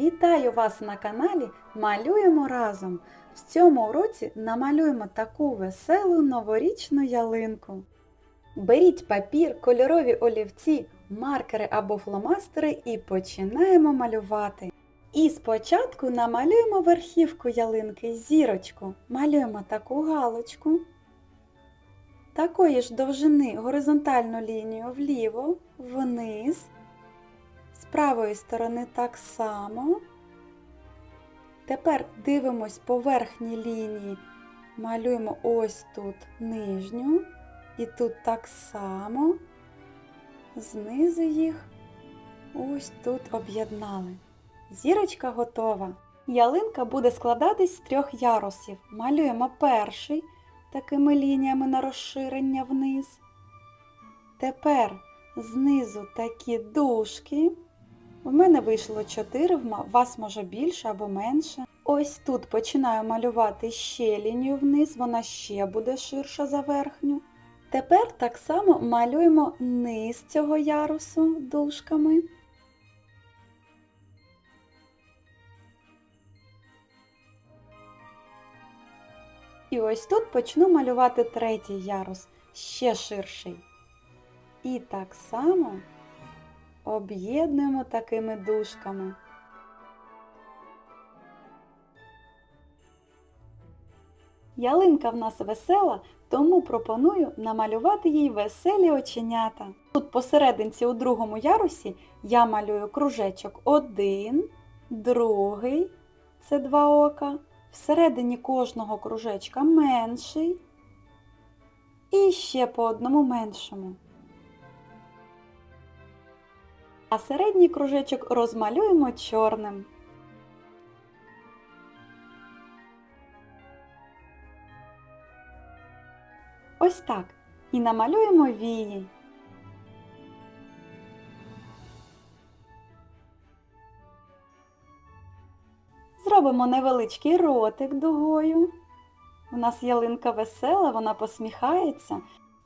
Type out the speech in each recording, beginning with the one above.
Вітаю вас на каналі Малюємо разом. В цьому уроці намалюємо таку веселу новорічну ялинку. Беріть папір, кольорові олівці, маркери або фломастери і починаємо малювати. І спочатку намалюємо верхівку ялинки зірочку. Малюємо таку галочку. Такої ж довжини горизонтальну лінію вліво, вниз. З правої сторони так само. Тепер дивимось по верхній лінії. Малюємо ось тут нижню. І тут так само. Знизу їх ось тут об'єднали. Зірочка готова. Ялинка буде складатись з трьох ярусів. Малюємо перший такими лініями на розширення вниз. Тепер знизу такі дужки. У мене вийшло 4, в вас може більше або менше. Ось тут починаю малювати ще лінію вниз, вона ще буде ширша за верхню. Тепер так само малюємо низ цього ярусу дужками. І ось тут почну малювати третій ярус, ще ширший. І так само об'єднуємо такими дужками. Ялинка в нас весела, тому пропоную намалювати їй веселі оченята. Тут посерединці у другому ярусі я малюю кружечок один, другий це два ока, всередині кожного кружечка менший і ще по одному меншому. А середній кружечок розмалюємо чорним. Ось так. І намалюємо вії. Зробимо невеличкий ротик дугою. У нас ялинка весела, вона посміхається,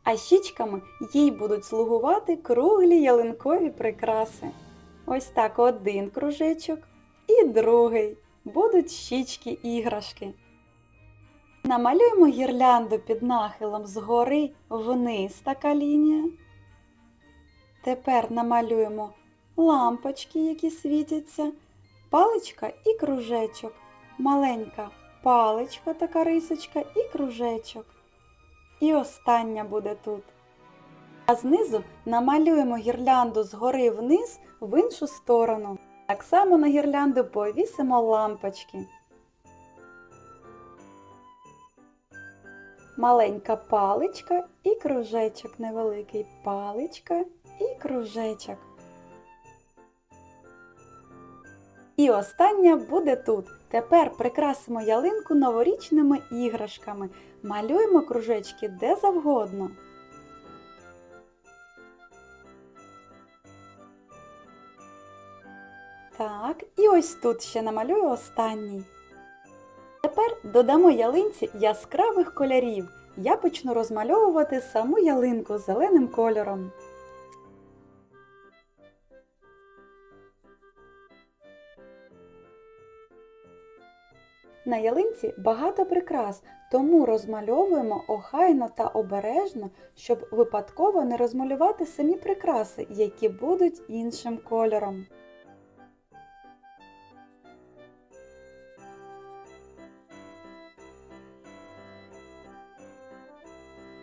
а щічками їй будуть слугувати круглі ялинкові прикраси. Ось так один кружечок і другий. Будуть щічки іграшки. Намалюємо гірлянду під нахилом згори вниз така лінія. Тепер намалюємо лампочки, які світяться, паличка і кружечок. Маленька паличка, така рисочка і кружечок. І остання буде тут. А знизу намалюємо гірлянду згори вниз в іншу сторону. Так само на гірлянду повісимо лампочки. Маленька паличка і кружечок невеликий. Паличка і кружечок. І остання буде тут. Тепер прикрасимо ялинку новорічними іграшками. Малюємо кружечки де завгодно. Так, і ось тут ще намалюю останній. Тепер додамо ялинці яскравих кольорів. Я почну розмальовувати саму ялинку зеленим кольором. На ялинці багато прикрас, тому розмальовуємо охайно та обережно, щоб випадково не розмалювати самі прикраси, які будуть іншим кольором.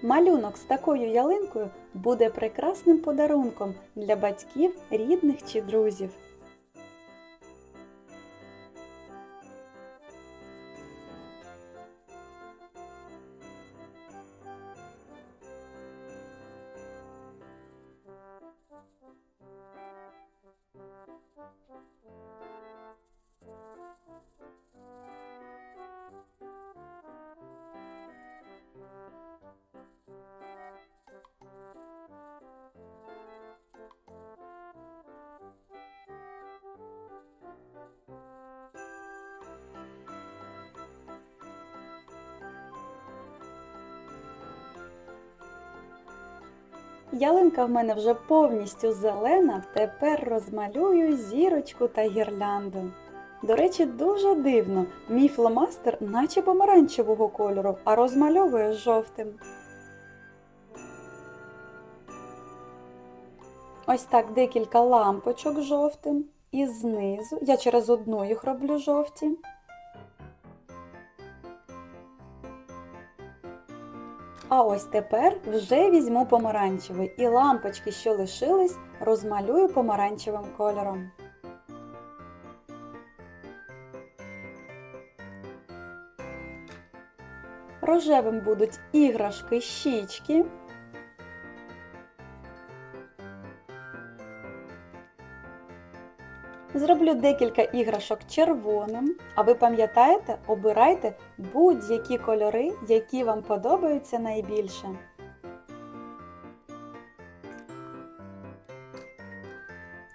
Малюнок з такою ялинкою буде прекрасним подарунком для батьків, рідних чи друзів. Ялинка в мене вже повністю зелена, тепер розмалюю зірочку та гірлянду. До речі, дуже дивно. Мій фломастер наче помаранчевого кольору, а розмальовує жовтим. Ось так декілька лампочок жовтим. І знизу я через одну їх роблю жовті. А ось тепер вже візьму помаранчевий і лампочки, що лишились, розмалюю помаранчевим кольором. Рожевим будуть іграшки щічки. Зроблю декілька іграшок червоним, а ви пам'ятаєте, обирайте будь-які кольори, які вам подобаються найбільше.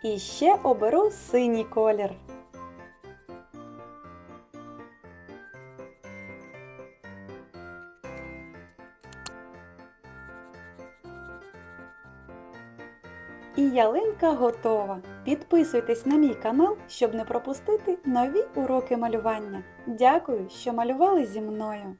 І ще оберу синій колір. І ялинка готова. Підписуйтесь на мій канал, щоб не пропустити нові уроки малювання. Дякую, що малювали зі мною.